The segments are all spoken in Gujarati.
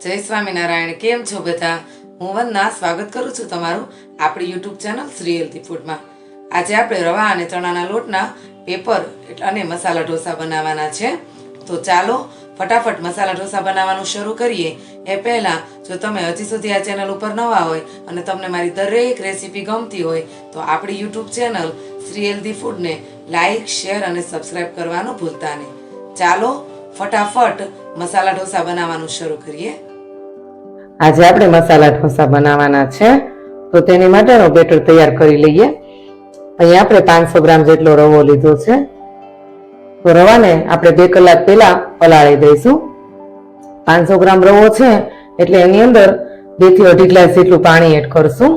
જય સ્વામિનારાયણ, કેમ છો બધા? હું વંદના, સ્વાગત કરું છું તમારું આપણી યુટ્યુબ ચેનલ શ્રી હેલ્ધી ફૂડમાં આજે આપણે રવા અને ચણાના લોટના પેપર અને મસાલા ઢોસા બનાવવાના છે. તો ચાલો ફટાફટ મસાલા ઢોસા બનાવવાનું શરૂ કરીએ. એ પહેલાં જો તમે હજી સુધી આ ચેનલ ઉપર નવા હોય અને તમને મારી દરેક રેસીપી ગમતી હોય, તો આપણી યુટ્યુબ ચેનલ શ્રી હેલ્ધી ફૂડને લાઈક શેર અને સબસ્ક્રાઈબ કરવાનું ભૂલતા નહીં. ચાલો ફટાફટ મસાલા ઢોસા બનાવવાનું શરૂ કરીએ. આજે આપણે મસાલા ઢોસા બનાવવાના છે. તો તેની માટેનો બેટર તૈયાર કરી લઈએ. અહીંયા આપણે પાંચસો ગ્રામ જેટલો રવો લીધો છે. તો રવાને આપણે બે કલાક પહેલા પલાળી દઈશું. પાંચસો ગ્રામ રવો છે, એટલે એની અંદર બેથી અઢી ગ્લાસ જેટલું પાણી એડ કરશું.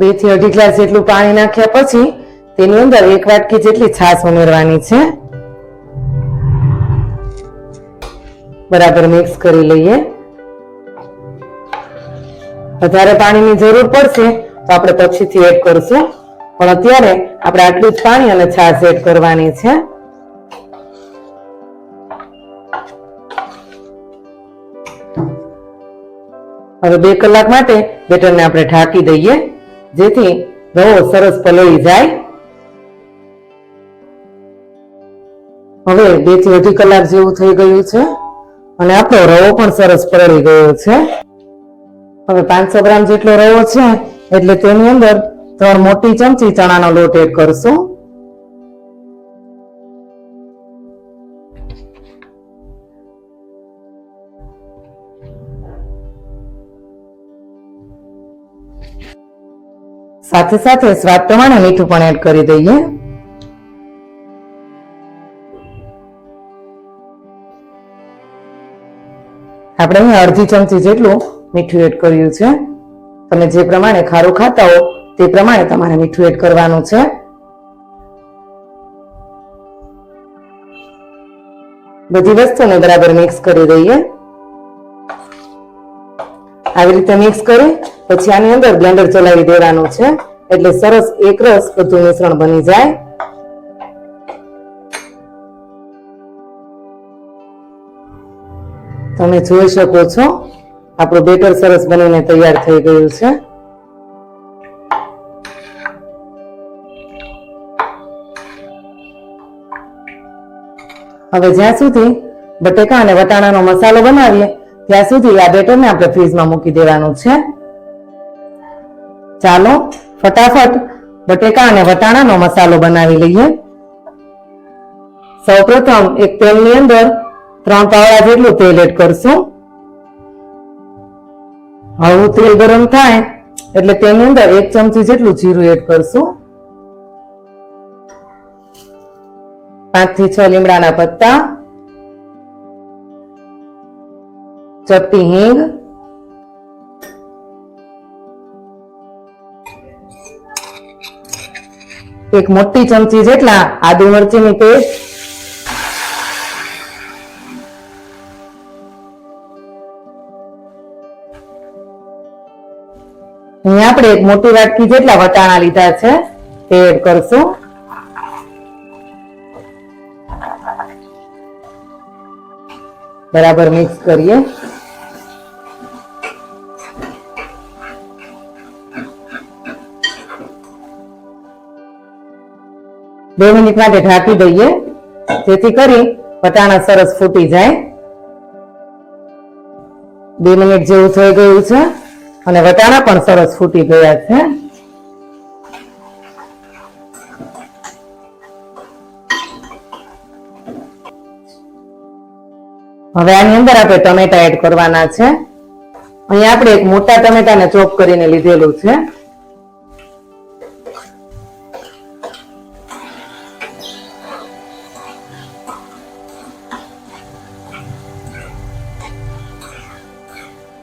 બેથી અઢી ગ્લાસ જેટલું પાણી નાખ્યા પછી તેની અંદર એક વાટકી જેટલી છાશ ઉમેરવાની છે. બરાબર મિક્સ કરી લઈએ. વધારે પાણીની જરૂર પડશે તો આપણે પછીથી એડ કરશું. પણ અત્યારે આપણે આટલું જ પાણી અને છાશ એડ કરવાની છે. હવે બે કલાક માટે બેટરને આપણે ઢાંકી દઈએ. જેથી રવો સરસ પલળી જાય. હવે બેથી અઢી કલાક જેવું થઈ ગયું છે અને આપણો રવો પણ સરસ પલળી ગયો છે. હવે પાંચસો ગ્રામ જેટલો રવો છે એટલે તેની અંદર ત્રણ મોટી ચમચી ચણાનો લોટ એડ કરશું. સાથે સાથે સ્વાદ પ્રમાણે મીઠું પણ એડ કરી દઈએ. આપણે અહીં અડધી ચમચી જેટલું મીઠું એડ કર્યું છે. તમે જે પ્રમાણે ખારું ખાતા હો તે પ્રમાણે તમારે મીઠું એડ કરવાનું છે. બધી વસ્તુને બરાબર મિક્સ કરી દઈએ. આવી રીતે મિક્સ કરી પછી આની અંદર બ્લેન્ડર ચલાવી દેવાનું છે. એટલે સરસ એકરસ બધું મિશ્રણ બની જાય. તમે જોઈ શકો છો, આપણું બેટર સરસ બનીને તૈયાર થઈ ગયું છે. હવે જ્યાં સુધી બટેકા અને વટાણાનો મસાલો બનાવીએ, ત્યાં સુધી આ બેટરને આપણે ફ્રીજમાં મૂકી દેવાનું છે. ચાલો ફટાફટ બટેકા અને વટાણાનો મસાલો બનાવી લઈએ. સૌપ્રથમ એક તેલની અંદર ત્રણ પાવડા જેટલું તેલ એડ કરશું. હળવું તેલ ગરમ થાય એટલે તેની અંદર એક ચમચી જેટલું જીરું એડ કરશું. પાંચથી છ લીમડાના પત્તા, ચપટી હિંગ એક મોટી ચમચી જેટલા આદુ મરચીની પેસ્ટ. અહીંયા આપણે એક મોટી વાટકી જેટલા વટાણા લીધા છે, તે એડ કરશું. બરાબર મિક્સ કરીએ. બે મિનિટ માટે ઢાંકી દઈએ. જેથી કરી વટાણા સરસ ફૂટી જાય. બે મિનિટ જેવું થઈ ગયું છે અને વટાણા પણ સરસ ફૂટી ગયા છે. હવે આની અંદર આપણે ટમેટા એડ કરવાના છે. અહીંયા આપણે એક મોટા ટમેટાને ચોપ કરીને લીધેલું છે.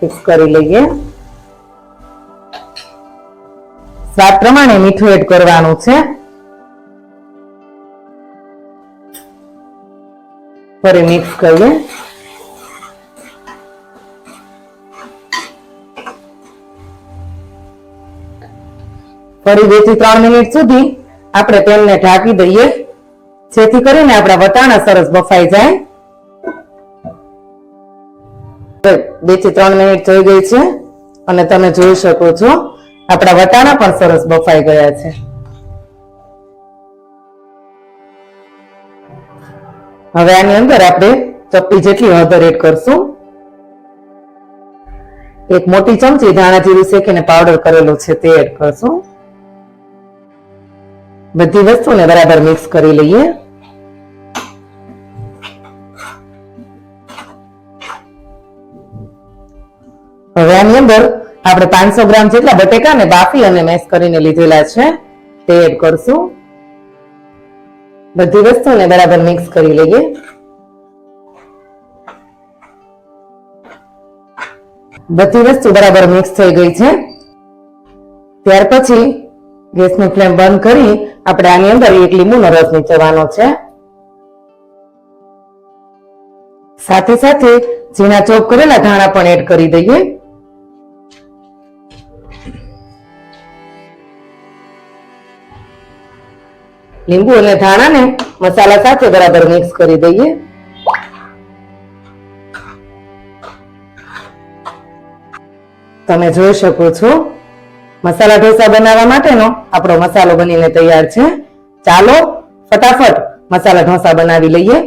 મિક્સ કરી લઈએ. સ્વાદ પ્રમાણે મીઠું એડ કરવાનું છે. ફરી મિક્સ કરીએ. ફરી બેથી ત્રણ મિનિટ સુધી આપણે તેલને ઢાંકી દઈએ. જેથી કરીને આપણા વટાણા સરસ બફાઈ જાય. બેથી ત્રણ મિનિટ થઈ ગઈ છે અને તમે જોઈ શકો છો, આપણા વટાણા પણ સરસ બફાઈ ગયા છે. હવે આની અંદર આપણે ચપટી જેટલી હળદર એડ કરશું. એક મોટી ચમચી ધાણા જીરું શેકીને પાવડર કરેલો છે તે એડ કરશું. બધી વસ્તુને બરાબર મિક્સ કરી લઈએ. હવે આની અંદર આપણે પાંચસો ગ્રામ જેટલા બટેકાને બાફી અને મેશ કરીને લીધેલા છે. તે એડ કરશું. બધી વસ્તુને બરાબર મિક્સ કરી લઈએ. બધી વસ્તુ બરાબર મિક્સ થઈ ગઈ છે. ત્યાર પછી ગેસની ફ્લેમ બંધ કરી આપણે આની અંદર એક લીંબુનો રસ નીચવાનો છે. સાથે સાથે ઝીણા ચોપ કરેલા ધાણા પણ એડ કરી દઈએ. લીંબુ અને ધાણાને મસાલા સાથે બરાબર મિક્સ કરી દઈએ. તમે જોઈ શકો છો, મસાલા ઢોસા બનાવવા માટેનો આપણો મસાલો બનીને તૈયાર છે. ચાલો ફટાફટ મસાલા ઢોસા બનાવી લઈએ.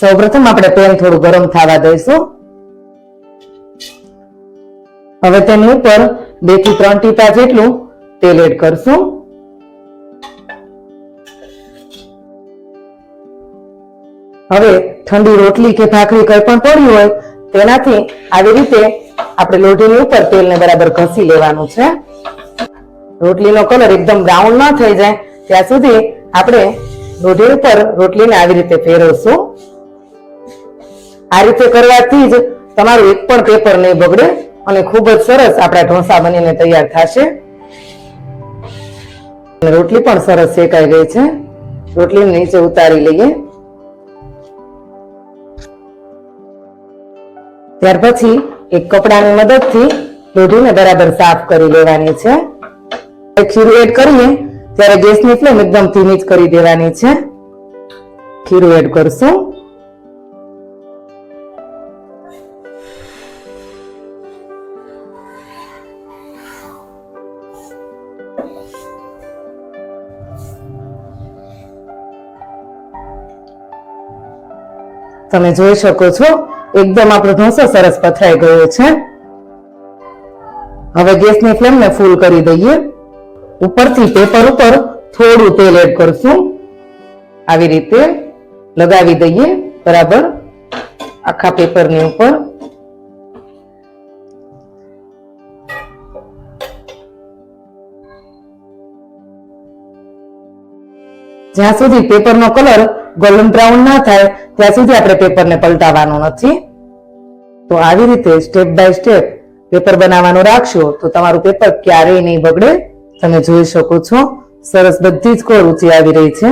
સૌપ્રથમ આપણે પેન થોડું ગરમ થવા દઈશું. હવે તેની ઉપર બેથી ત્રણ ટીપા જેટલું તેલ એડ કરશું. હવે ઠંડી રોટલી કે ભાખરી કંઈ પણ પડ્યું હોય, તેનાથી આવી રીતે આપણે લોઢીની ઉપર તેલને બરાબર ઘસી લેવાનું છે. રોટલીનો કલર એકદમ બ્રાઉન ન થઈ જાય. ત્યાં સુધી આપણે લોઢી ઉપર રોટલીને આવી રીતે ફેરવશું. આ રીતે કરવાથી જ તમારું એક પણ પેપર નહીં બગડે અને ખૂબ જ સરસ આપણા ઢોસા બનીને તૈયાર થશે. રોટલી પણ સરસ શેકાઈ ગઈ છે. રોટલીને નીચે ઉતારી લઈએ. ત્યાર પછી એક કપડાની મદદથી લોઢીને બરાબર સાફ કરી લેવાની છે. ખીરું એડ કરીએ, ત્યારે ગેસની ફ્લેમ એકદમ ધીમી જ કરી દેવાની છે. ખીરું એડ કરશું. તમે જોઈ શકો છો એકદમ આપણો ઢોસો સરસ પથરાઈ ગયો છે. હવે ગેસની ફ્લેમને ફૂલ કરી દઈએ. ઉપરથી પેપર ઉપર થોડું તેલ એડ કરશું. આવી રીતે લગાવી દઈએ. બરાબર? આખા પેપરની ઉપર. જ્યાં સુધી પેપરનો કલર ગોલ્ડન બ્રાઉન ના થાય, ત્યાં સુધી આપણે પેપરને પલટાવવાનું નથી. તો આવી રીતે સ્ટેપ બાય સ્ટેપ પેપર બનાવવાનું રાખશો, તો તમારું પેપર ક્યારેય નહીં બગડે. તમે જોઈ શકો છો, સરસ બધી જ કોર ઊંચી આવી રહી છે.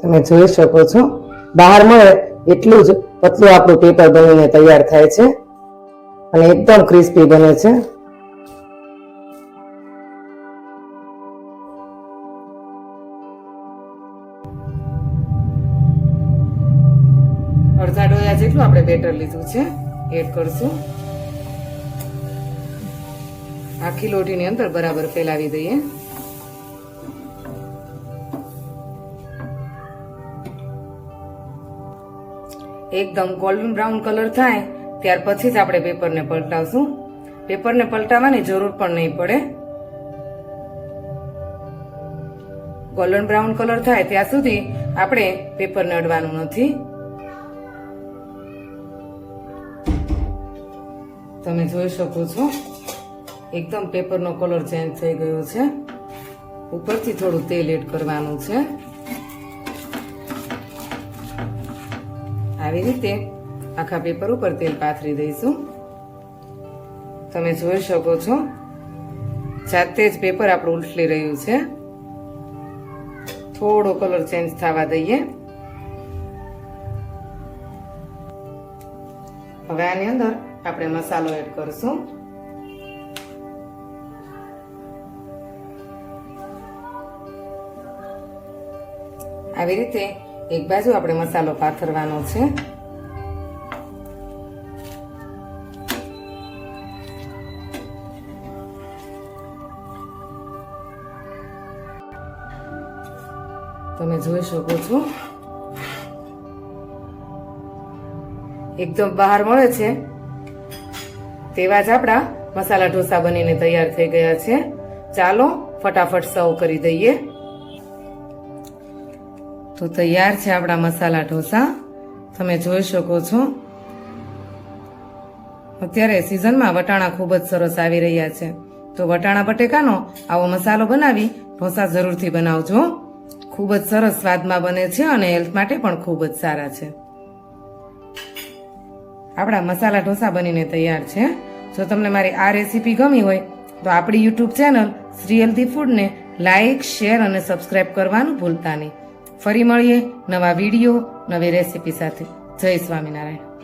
તમે જોઈ શકો છો, બહાર મળે એટલું જ પતલું આપણું પેપર બનીને તૈયાર થાય છે અને એકદમ ક્રિસ્પી બને છે. અડધા ડોયા જેટલું આપણે બેટર લીધું છે, એડ કરશું. આખી લોટીની અંદર બરાબર ફેલાવી દઈએ. એકદમ ગોલ્ડન બ્રાઉન કલર થાય, ત્યાર પછી જ આપણે પેપરને પલટાવશું. પેપરને પલટાવવાની જરૂર પણ નહીં પડે. ગોલ્ડન બ્રાઉન કલર થાય ત્યાં સુધી આપણે પેપરને અડવાનું નથી. તમે જોઈ શકો છો, એકદમ પેપરનો કલર ચેન્જ થઈ ગયો છે. ઉપરથી થોડું તેલ એડ કરવાનું છે. આવી રીતે આખા પેપર ઉપર તેલ પાથરી દઈશું. તમે જોઈ શકો છો, જાતે જ પેપર આપણું ઉલટલી રહ્યું છે. થોડો કલર ચેન્જ થવા દઈએ. હવે આની અંદર આપણે મસાલો એડ કરશું. આવી રીતે એક બાજુ આપણે મસાલો પાથરવાનો છે. તમે જોઈ શકો છો. એકદમ બહાર મળે છે. તેવા જ આપણા મસાલા ઢોસા બનીને તૈયાર થઈ ગયા છે. ચાલો ફટાફટ સર્વ કરી દઈએ. તો તૈયાર છે આપણા મસાલા ઢોસા. તમે જોઈ શકો છો. અત્યારે સિઝનમાં વટાણા ખૂબ જ સરસ આવી રહ્યા છે. તો વટાણા બટેકાનો આવો મસાલો બનાવી ઢોસા જરૂરથી બનાવજો. ખૂબ જ સરસ સ્વાદમાં બને છે અને હેલ્થ માટે પણ ખૂબ જ સારા છે. આપણા મસાલા ઢોસા બનીને તૈયાર છે. જો તમને મારી આ રેસીપી ગમી હોય, તો આપણી યુટ્યુબ ચેનલ શ્રી હેલ્ધી ફૂડને લાઇક શેર અને સબસ્ક્રાઇબ કરવાનું ભૂલતા નહીં. ફરી મળીએ નવા વીડિયો નવી રેસીપી સાથે. જય સ્વામિનારાયણ.